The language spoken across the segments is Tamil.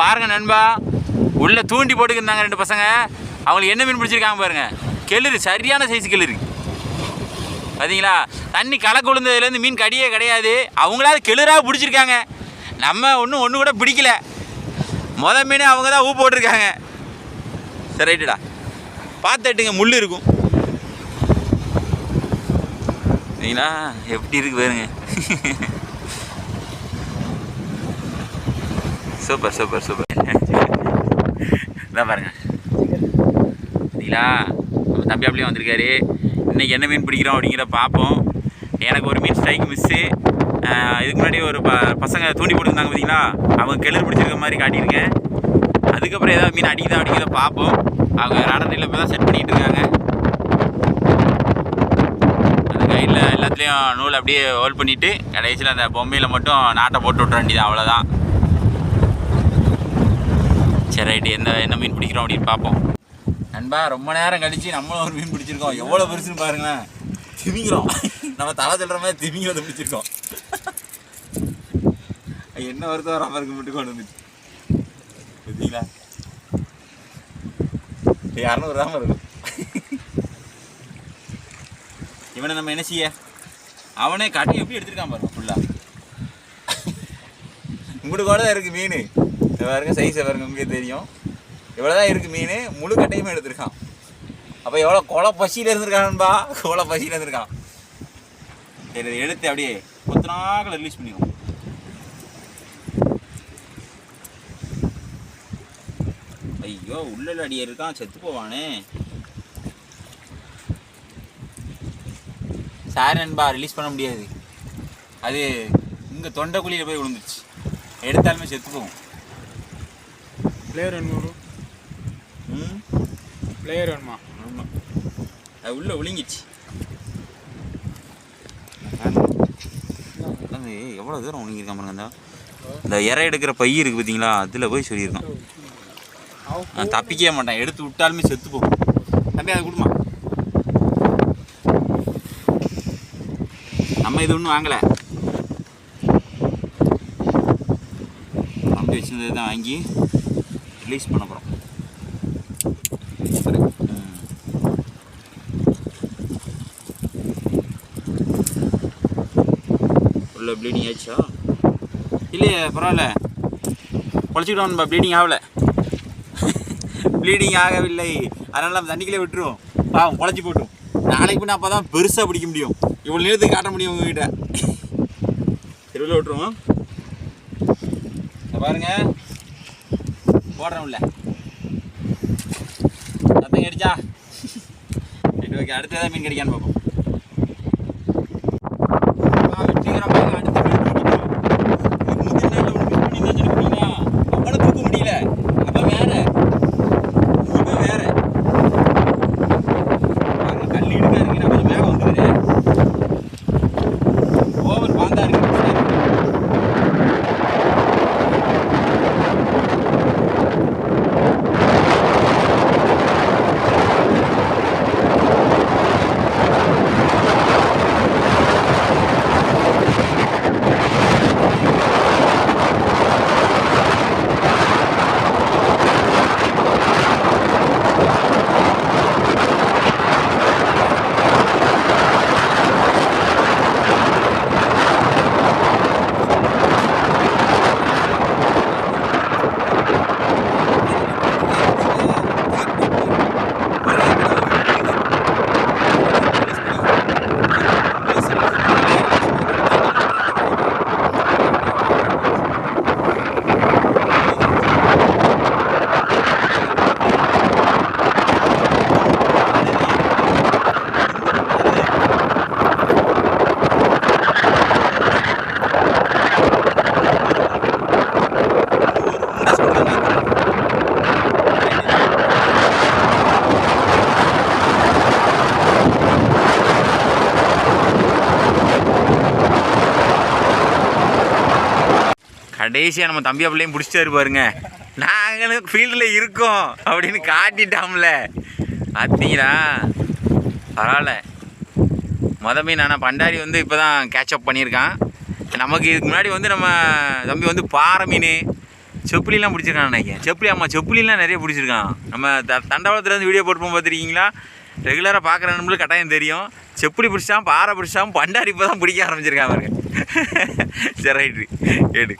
பாருங்கள் நண்பா. உள்ளே தூண்டி போட்டுக்கிருந்தாங்க ரெண்டு பசங்க. அவங்களுக்கு என்ன மீன் பிடிச்சிருக்காங்க பாருங்கள் கெளுரு சரியான சைஸ் கெளுரு பார்த்தீங்களா தண்ணி களை கொழுந்ததுலேருந்து மீன் கடியே கிடையாது. அவங்களாவது கெளுராக பிடிச்சிருக்காங்க. நம்ம ஒன்றும் ஒன்று கூட பிடிக்கல. முத மீன் அவங்க தான் ஊ போட்டிருக்காங்க. சரி ரைட்டுடா. பார்த்துட்டுங்க முள் இருக்கும். சரிங்களா எப்படி இருக்கு பாருங்க. சூப்பர் சூப்பர் சூப்பர் இதான் பாருங்க. சரிங்களா நம்ம தம்பி அப்படியே வந்திருக்காரு. இன்னைக்கு என்ன மீன் பிடிக்கிறோம் அப்படிங்கிற பார்ப்போம். எனக்கு ஒரு மீன் ஸ்ட்ரைக் மிஸ்ஸு இதுக்கு முன்னாடி ஒரு ப பசங்க தூண்டி போட்டுருந்தாங்க பார்த்தீங்களா? அவங்க கிளறு பிடிச்சிருக்க மாதிரி காட்டியிருக்கேன் அதுக்கப்புறம் ஏதாவது மீன் அடிக்குதா அப்படிங்கிறத பார்ப்போம். அவங்க ராடத்தில் இப்போ தான் செட் பண்ணிகிட்டு இருக்காங்க. அந்த கையில் எல்லாத்துலேயும் நூல் அப்படியே ஹோல்ட் பண்ணிவிட்டு கடைசியில் அந்த பொம்மையில் மட்டும் நாட்டை போட்டு விட்ற வேண்டியது அவ்வளோதான் சரி ரைட்டு. என்ன என்ன மீன் பிடிக்கிறோம் அப்படின்னு பார்ப்போம். நண்பா ரொம்ப நேரம் கழிச்சு நம்மளும் ஒரு மீன் பிடிச்சிருக்கோம். எவ்வளோ பெருசுன்னு பாருங்களேன். திமிங்கிறோம் நம்ம தலை சொல்கிற மாதிரி திமிங்கிறத பிடிச்சிருக்கோம். என்ன வருத்தம் வர மாதிரி மட்டும் கொண்டு வந்துச்சு பார்த்தீங்களா? இரநூறு தான் இருக்கும் இவனை நம்ம என்ன செய்ய? அவனே காட்டி எப்படி எடுத்திருக்கான் பாருங்க ஃபுல்லாக இங்கிட்டு கூட தான் இருக்குது மீன். பாருங்க சைஸை பாருங்க உங்களுக்கு தெரியும். இவ்வளோ தான் இருக்குது மீன் முழு கட்டையுமே எடுத்திருக்கான். அப்போ எவ்வளோ கொலை பசியில் இருந்திருக்கான்பா கொலை பசியில் இருந்திருக்கான். சரி இதை எடுத்து அப்படியே கொத்தனாக்கில் ரிலீஸ் பண்ணிடுவோம். ஐயோ உள்ள அடி இருக்கான் செத்து போவானே. சாரி நண்பா ரிலீஸ் பண்ண முடியாது. அது இங்கே தொண்டைக்குழியில் போய் விழுந்துருச்சு. எடுத்தாலுமே செத்து போகும். பிளேயர் வேணுமா ம்? பிளேயர் வேணுமா? ஆமாம் அது உள்ளே விழுங்கிச்சு அது எவ்வளோ தூரம் விழுங்கிருக்கான் பாருங்க இந்த இறை எடுக்கிற பை இருக்குது பார்த்தீங்களா அதில் போய் சொல்லியிருக்கான். நான் தப்பிக்கவே மாட்டேன். எடுத்து விட்டாலுமே செத்து போகும். தம்பி அதை கொடுமா. நம்ம இது ஒன்றும் வாங்கலை. தம்பி வச்சிருந்தது தான் வாங்கி ரிலீஸ் பண்ண போகிறோம் உள்ள ப்ளீடிங் ஆச்சா இல்லையே பரவாயில்ல. பொழைச்சிக்கிட்டோம் நம்ம ப்ளீடிங் ஆகலை. ப்ளீடிங் ஆகவில்லை. அதனால நம்ம தண்ணிக்குள்ளே விட்டுருவோம். பாவம் பொழைச்சி போட்டும். நாளைக்கு பண்ண அப்போ தான் பெருசாக பிடிக்க முடியும். இவ்வளோ நேரத்துக்கு காட்ட முடியும் உங்ககிட்ட. தெருவில் விட்டுருவோம். இங்க பாருங்க. போடுறோம் உள்ள சத்தம் கிடைச்சா? சரி ஓகே அடுத்து ஏதாவது மீன் கிடைக்கான்னு பார்ப்போம் ஆ, வெற்றிகரமாக அடுத்த மீன் தூக்கிட்டோம். இதுக்கு முந்தின நாள்ல ஒரு மீன் பண்ணியிருந்தா சொன்னீங்களா? அவ்வளவு தூக்க முடியல அப்ப வேற இது வேற பாருங்க, கல் இடுக்கா இருக்கு நான் கொஞ்சம் மேல வந்துக்கிறேன் ஓவர் பாந்தா இருக்கு சரி. கடைசியாக நம்ம தம்பி பிள்ளையும் பிடிச்சிட்டாரு பாருங்க. நாங்களும் ஃபீல்டில் இருக்கோம் அப்படின்னு காட்டிட்டாம்ல. பார்த்தீங்களா பரவாயில்ல. மொதல் மீன் ஆனால் பண்டாரி வந்து இப்போ தான் கேட்சப் பண்ணியிருக்கான். நமக்கு இதுக்கு முன்னாடி வந்து நம்ம தம்பி வந்து பாறை மீன் செப்பிலாம் பிடிச்சிருக்கான் நினைக்கிறேன். செப்பிலி ஆமாம் செப்பிலாம் நிறைய பிடிச்சிருக்கான். நம்ம த தண்டவாளத்துலேருந்து வீடியோ போட்டு பார்த்துருக்கீங்களா ரெகுலராக பார்க்குற நம்மளுக்கு கட்டாயம் தெரியும். செப்புலி பிடிச்சான் பாறை பிடிச்சான் பண்டாரி இப்போ தான் பிடிக்க ஆரம்பிச்சிருக்கான் அவருக்கு சரி ரைட்டு கேட்டு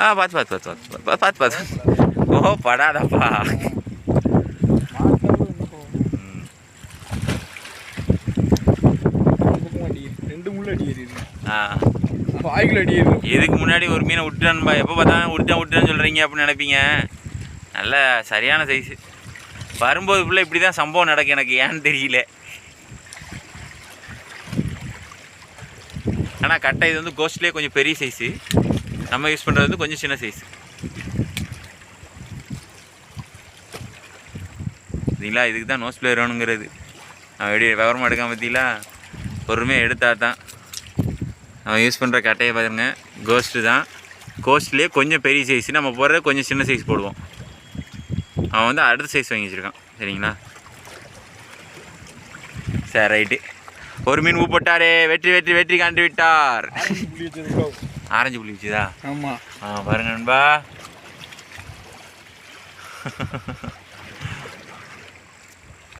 ஆ பார்த்து பார்த்து பார்த்து பார்த்து பார்த்து பார்த்து பார்த்து ஓ படாதப்பா. எதுக்கு ரெண்டு அடி ஆ முன்னாடி ஒரு மீனை விட்டுட்டான்பா எப்போ பார்த்தாலும் விட்டுட்டேன் விட்டுட்டேன்னு சொல்கிறீங்க அப்படின்னு நினைப்பீங்க. நல்ல சரியான சைஸு வரும்போது ஃபுல்லாக இப்படி தான் சம்பவம் நடக்கும் எனக்கு. ஏன்னு தெரியல. ஆனால் கட்டை இது வந்து கோஸ்ட்லேயே கொஞ்சம் பெரிய சைஸு நம்ம யூஸ் பண்ணுறது வந்து கொஞ்சம் சின்ன சைஸ் பார்த்தீங்களா இதுக்கு தான் நோஸ் பிளேயர் வேணுங்கிறது. அவன் எப்படி விவரமாக எடுக்காம பார்த்தீங்களா பொறுமையாக எடுத்தா தான். அவன் யூஸ் பண்ணுற கட்டையை பாருங்க. கோஸ்ட்டு தான். கோஸ்ட்லேயே கொஞ்சம் பெரிய சைஸ் நம்ம போடுறது கொஞ்சம் சின்ன சைஸ் போடுவோம். அவன் வந்து அடுத்த சைஸ் வாங்கி வச்சுருக்கான். சரிங்களா? சரி ரைட்டு ஒரு மீன் ஊப்பட்டாரே வெற்றி வெற்றி வெற்றி காண்டு விட்டார். ஆரஞ்சு புள்ளி வச்சுதா? ஆமா. ஆ பாருங்க நண்பா.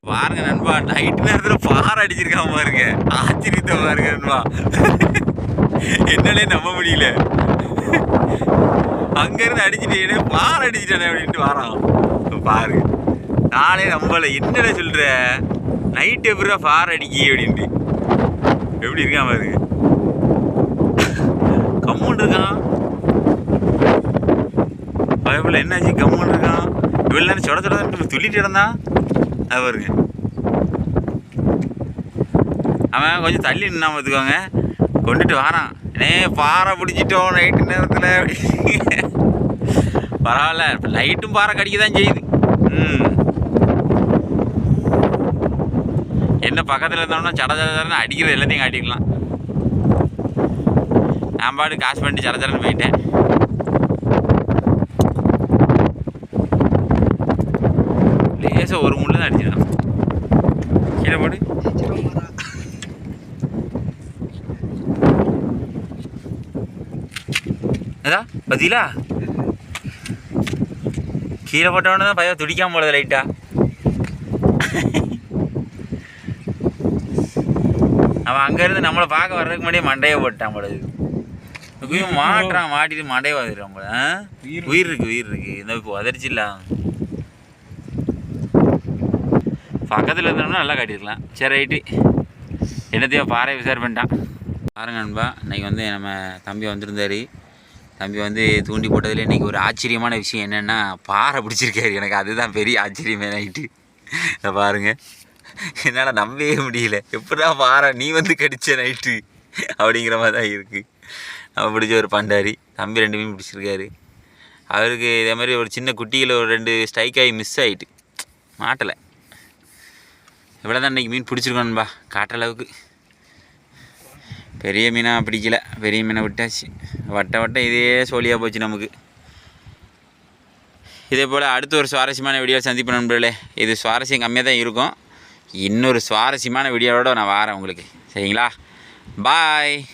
பாருங்க நண்பா நைட் நேரத்தில் பாறை அடிச்சிருக்கான் பாருங்க. ஆச்சரியத்தை பாருங்க நண்பா. என்னாலே நம்ப முடியல. அங்கேருந்து அடிச்சுட்டு பாறை அடிச்சிட்டானே அப்படின்ட்டு வரான். பாருங்க. நானே நம்பல. என்னடா சொல்ற? நைட் எப்படா பாறை அடிக்கி அப்படின்ட்டு. எப்படி இருக்கான் பாருங்க கம்முன்னு இருக்கான். பயப்பில் என்னாச்சு? கம்முன்னு இருக்கான். இவ்வளோ நேரம் சொட சொட துள்ளிட்டு இருந்தான் அது பாருங்க. அவன் கொஞ்சம் தள்ளி நின்னா பார்த்துக்கோங்க. கொண்டுட்டு வாரான். ஏ பாறை பிடிச்சிட்டோம் நைட்டு நேரத்தில். பரவாயில்ல. லைட்டும் பாறை கடிக்க தான் செய்யுது. ம். என்ன பக்கத்தில் இருந்தோம்னா சட சட சடன்னு அடிக்கிறது எல்லாத்தையும் காட்டிக்கலாம் நான் பாடு காசு பண்ணிட்டு சட சடன்னு போயிட்டேன். லேசாக ஒரு முள்ளு தான் அடிச்சிடலாம் கீழே போடு. அதா பார்த்தீங்களா கீழே போட்டவொடனே தான் பையன் துடிக்காம போடுது லைட்டா அவன் அங்கேருந்து நம்மளை பார்க்க வர்றதுக்கு முன்னாடியே மண்டையை போட்டான் போடுது மாட்டுறான் மாட்டிட்டு மண்டையை வந்துடுறான் போல? உயிர் இருக்கு. உயிர் இருக்கு இந்த இப்போ உதறிச்சில்ல பக்கத்தில் இருந்தோம்னா நல்லா காட்டியிருக்கலாம். சரி ரைட்டு. என்னத்தையோ பாறை விசாரி பண்ணிட்டான் பாருங்க நண்பா இன்னைக்கு வந்து நம்ம தம்பி வந்திருந்தாரு. தம்பி வந்து தூண்டி போட்டதில் இன்றைக்கி ஒரு ஆச்சரியமான விஷயம் என்னென்னா பாறை பிடிச்சிருக்காரு. எனக்கு அதுதான் பெரிய ஆச்சரியமே நைட்டு. இதை பாருங்க. என்னால் நம்பவே முடியல. எப்படா வார நீ வந்து கடிச்ச நைட்டு அப்படிங்கிற மாதிரி தான் இருக்குது நம்ம பிடிச்ச ஒரு பண்டாரி தம்பி ரெண்டு மீன் பிடிச்சிருக்காரு. அவருக்கு இதே மாதிரி ஒரு சின்ன குட்டியில் ஒரு ரெண்டு ஸ்ட்ரைக் ஆகி மிஸ் ஆகிட்டு மாட்டலை. இவ்வளோ தான் இன்றைக்கி மீன் பிடிச்சிருக்கோன்பா காட்டுற அளவுக்கு. பெரிய மீனாக பிடிக்கல. பெரிய மீனை விட்டாச்சு. வட்ட வட்டம் இதே சோழியாக போச்சு நமக்கு. இதே போல் அடுத்த ஒரு சுவாரஸ்யமான வீடியோ சந்திப்பு நண்பர்களே. இது சுவாரஸ்யம் கம்மியாக தான் இருக்கும். இன்னொரு சுவாரஸ்யமான வீடியோவோட நான் வாரேன் உங்களுக்கு. சரிங்களா? பாய்